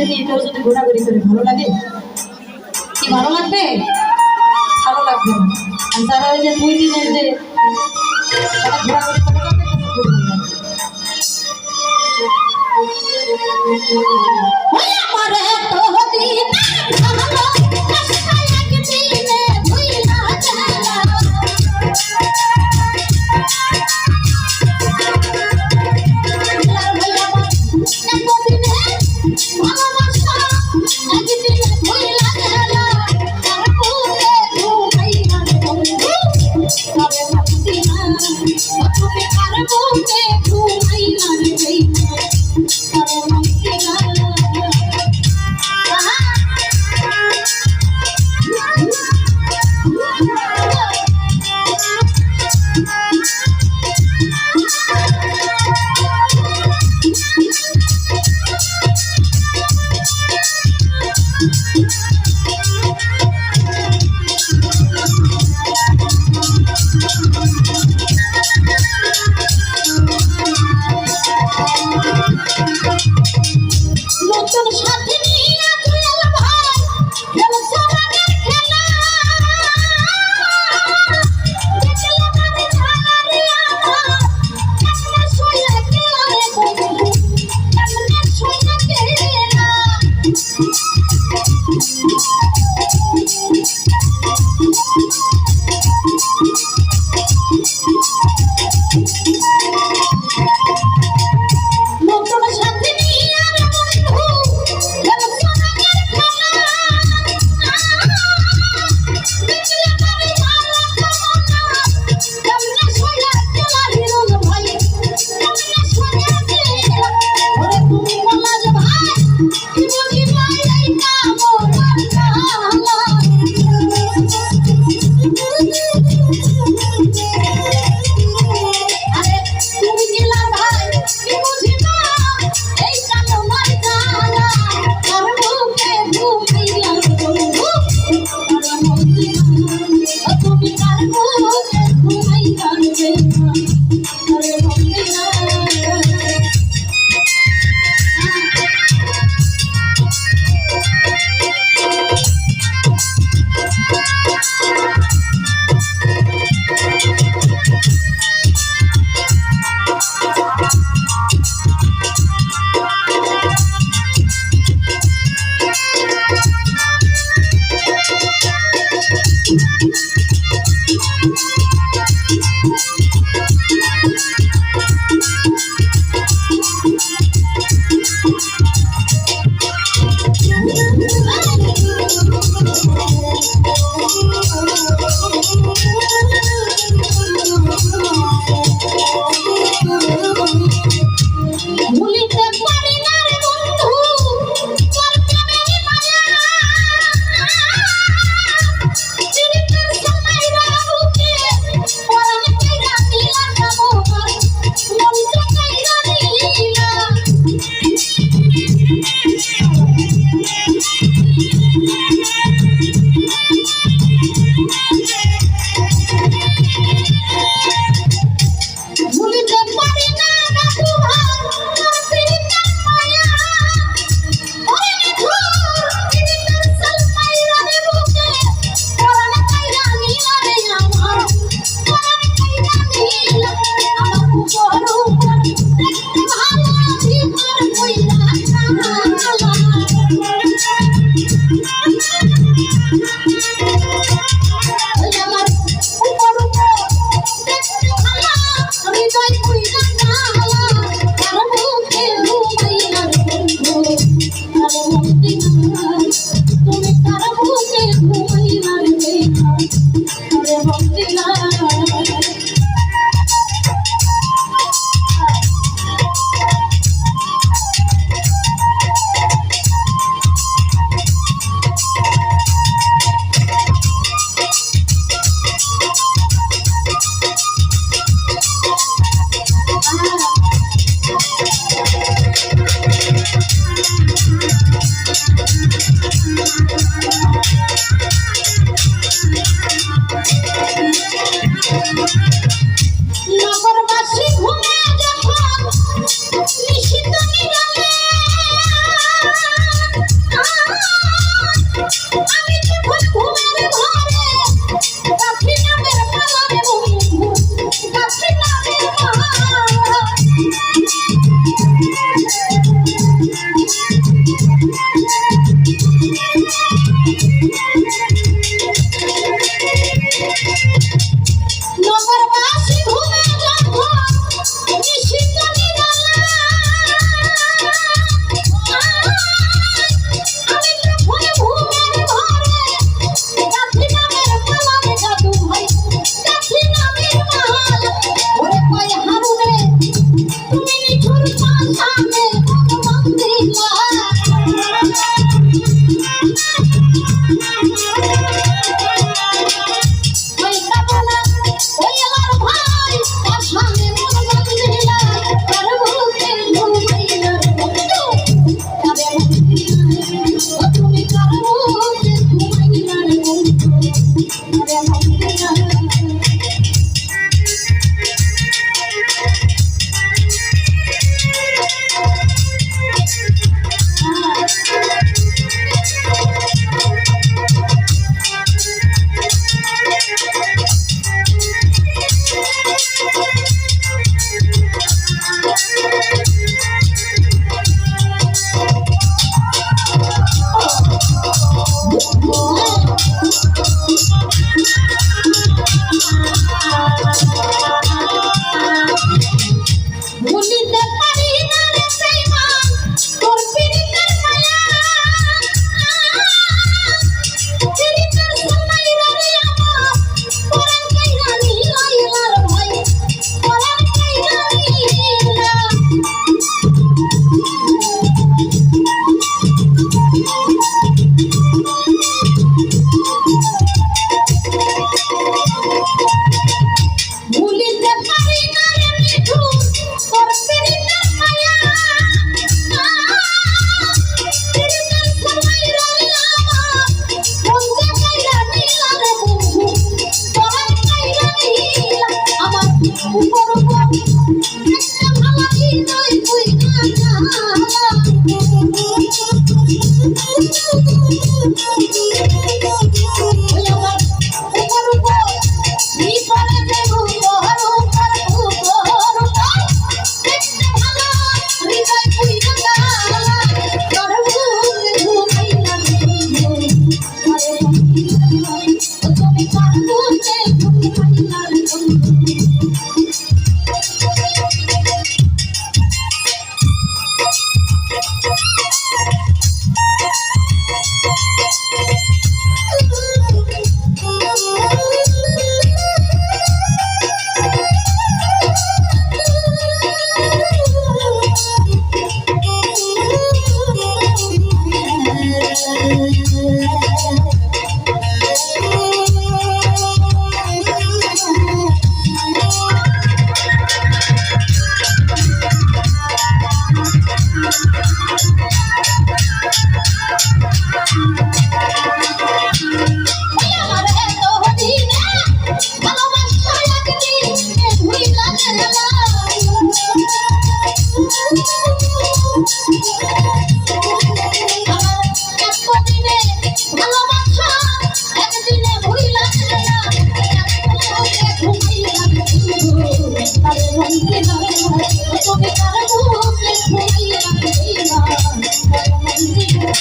মানুষকে কেউ যদি ঘোরাঘুরি করে ভালো লাগে? কি ভালো লাগবে? ভালো লাগবে আর যারা ওই যে দুই দিনের যে ঘোরাঘুরি করে আমার ভালো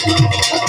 Thank you.